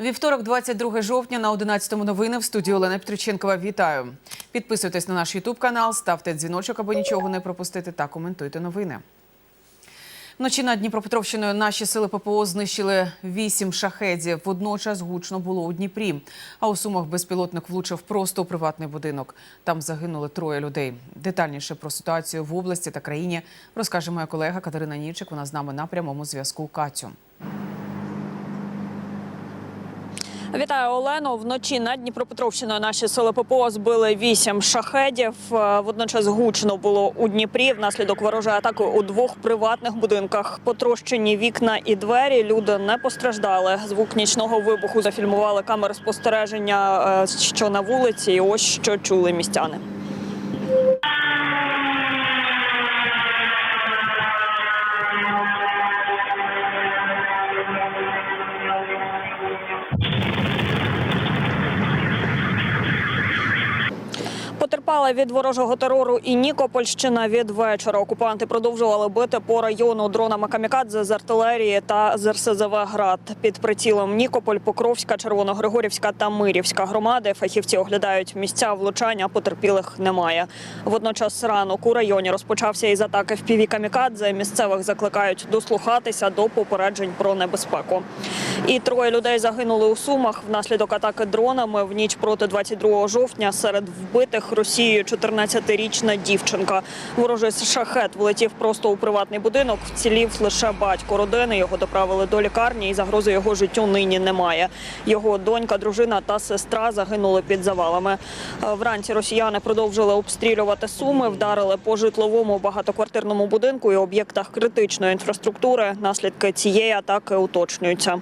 Вівторок, 22 жовтня на 11 новини в студії Олена Петриченкова. Вітаю. Підписуйтесь на наш Ютуб канал, ставте дзвіночок, аби нічого не пропустити, та коментуйте новини. Вночі над Дніпропетровщиною наші сили ППО знищили вісім шахедів. Водночас гучно було у Дніпрі. А у Сумах безпілотник влучив просто у приватний будинок. Там загинули троє людей. Детальніше про ситуацію в області та країні розкаже моя колега Катерина Нічик. Вона з нами на прямому зв'язку. Катю. Вітаю Олено. Вночі над Дніпропетровщиною наші сили ППО збили вісім шахедів. Е, Водночас гучно було у Дніпрі. Внаслідок ворожої атаки у двох приватних будинках потрощені вікна і двері. Люди не постраждали. Звук нічного вибуху зафільмували камери спостереження, е, що на вулиці. І ось що чули містяни. Потерпала від ворожого терору і Нікопольщина від вечора. Окупанти продовжували бити по району дронами камікадзе з артилерії та з РСЗВ «Град». Під прицілом Нікополь, Покровська, Червоногригорівська та Мирівська громади. Фахівці оглядають місця влучання. Потерпілих немає. Водночас ранок у районі розпочався із атаки в піві камікадзе. Місцевих закликають дослухатися до попереджень про небезпеку. І троє людей загинули у Сумах внаслідок атаки дронами в ніч проти 22 жовтня. Серед вбитих Росією 14-річна дівчинка. Ворожий шахет влетів просто у приватний будинок. Вцілів лише батько родини. Його доправили до лікарні, і загрози його життю нині немає. Його донька, дружина та сестра загинули під завалами. Вранці росіяни продовжили обстрілювати суми, вдарили по житловому багатоквартирному будинку і об'єктах критичної інфраструктури. Наслідки цієї атаки уточнюються.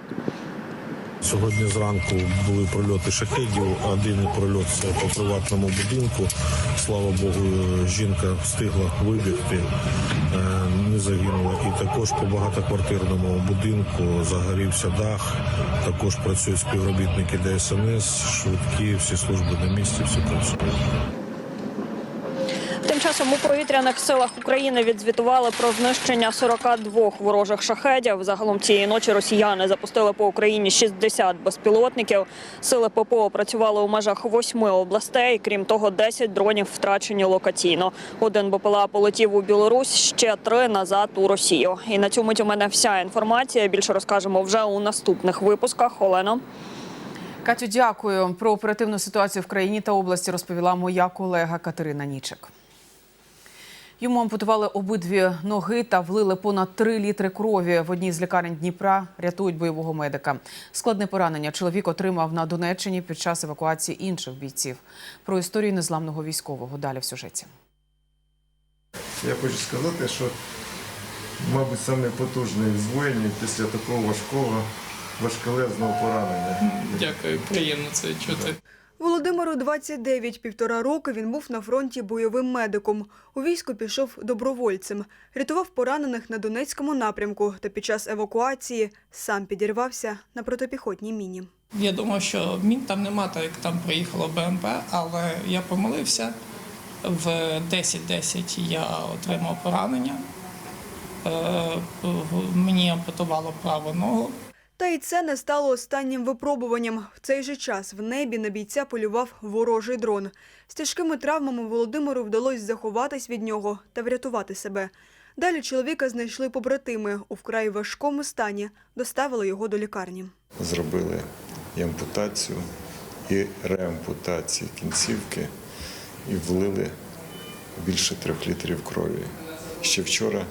Сьогодні зранку були прольоти шахедів. Один прольот це по приватному будинку. Слава Богу, жінка встигла вибігти, е, не загинула. І також по багатоквартирному будинку загорівся дах. Також працюють співробітники ДСНС, швидкі, всі служби на місці, всі працюють. Часом у повітряних силах України відзвітували про знищення 42 ворожих шахедів. Загалом цієї ночі росіяни запустили по Україні 60 безпілотників. Сили ППО працювали у межах восьми областей. Крім того, 10 дронів втрачені локаційно. Один БПЛА полетів у Білорусь, ще три назад у Росію. І на цьому у мене вся інформація. Більше розкажемо вже у наступних випусках. Олено. Катю, дякую. Про оперативну ситуацію в країні та області розповіла моя колега Катерина Нічик. Йому ампутували обидві ноги та влили понад 3 літри крові. В одній з лікарень Дніпра рятують бойового медика. Складне поранення чоловік отримав на Донеччині під час евакуації інших бійців. Про історію незламного військового далі в сюжеті. Я хочу сказати, що, мабуть, саме потужний з воїнів після такого важкого, важкелезного поранення. Дякую, приємно це чути. Володимиру 29, півтора роки він був на фронті бойовим медиком. У військо пішов добровольцем, рятував поранених на Донецькому напрямку та під час евакуації сам підірвався на протипіхотній міні. Я думав, що мін там нема, так як там приїхало БМП, але я помилився. В 10.10 я отримав поранення. Е, Мені ампутувало праву ногу. Та й це не стало останнім випробуванням. В цей же час в небі на бійця полював ворожий дрон. З тяжкими травмами Володимиру вдалося заховатись від нього та врятувати себе. Далі чоловіка знайшли побратими. У вкрай важкому стані доставили його до лікарні. Зробили і ампутацію, і реампутацію кінцівки, і влили більше трьох літрів крові. Ще вчора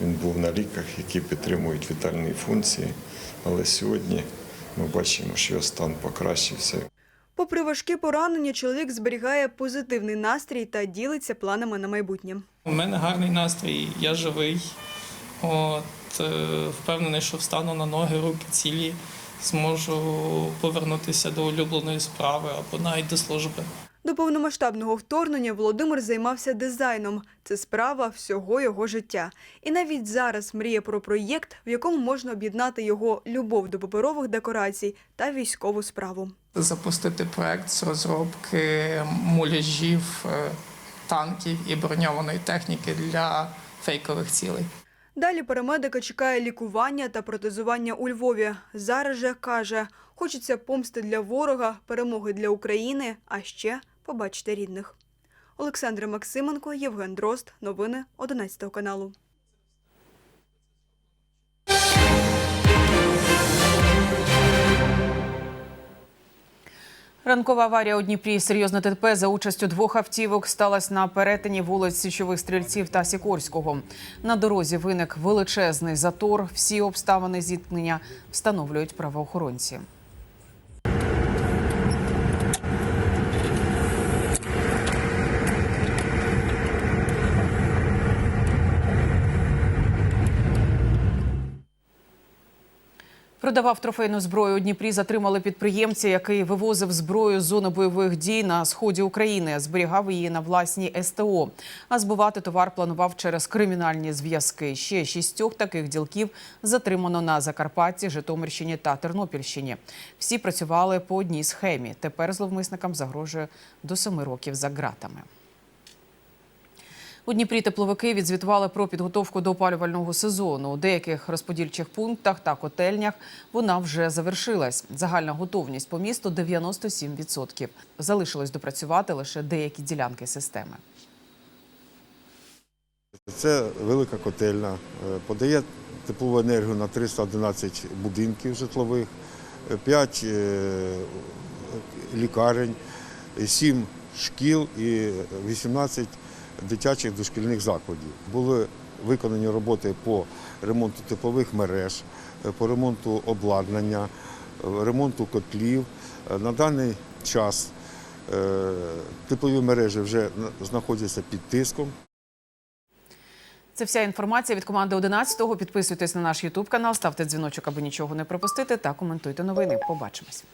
він був на ліках, які підтримують вітальні функції, але сьогодні ми бачимо, що його стан покращився. Попри важкі поранення, чоловік зберігає позитивний настрій та ділиться планами на майбутнє. У мене гарний настрій, я живий. От, е, впевнений, що встану на ноги, руки цілі, зможу повернутися до улюбленої справи або навіть до служби. До повномасштабного вторгнення Володимир займався дизайном. Це справа всього його життя. І навіть зараз мріє про проєкт, в якому можна об'єднати його любов до паперових декорацій та військову справу. запустити проект з розробки муляжів е, танків і броньованої техніки для фейкових цілей. Далі парамедика чекає лікування та протезування у Львові. Зараз же каже, хочеться помсти для ворога, перемоги для України, а ще побачити рідних. Олександра Максименко, Євген Дрозд. Новини 11 каналу. Ранкова аварія у Дніпрі. Серйозне ДТП за участю двох автівок сталася на перетині вулиць Січових стрільців та Сікорського. На дорозі виник величезний затор. Всі обставини зіткнення встановлюють правоохоронці. Продавав трофейну зброю у Дніпрі. Затримали підприємця, який вивозив зброю з зони бойових дій на сході України. Зберігав її на власній СТО. А збувати товар планував через кримінальні зв'язки. Ще шістьох таких ділків затримано на Закарпатті, Житомирщині та Тернопільщині. Всі працювали по одній схемі. Тепер зловмисникам загрожує до семи років за ґратами. У Дніпрі тепловики відзвітували про підготовку до опалювального сезону. У деяких розподільчих пунктах та котельнях вона вже завершилась. Загальна готовність по місту 97%. Залишилось допрацювати лише деякі ділянки системи. Це велика котельна, е, подає теплову енергію на 311 будинків житлових, 5 лікарень, 7 шкіл і 18 дитячих дошкільних закладів. Були виконані роботи по ремонту теплових мереж, е, по ремонту обладнання, е, ремонту котлів. Е, На даний час теплові мережі вже знаходяться під тиском. Це вся інформація від команди 11-го. Підписуйтесь на наш Ютуб канал, ставте дзвіночок, аби нічого не пропустити, та коментуйте новини. Побачимось.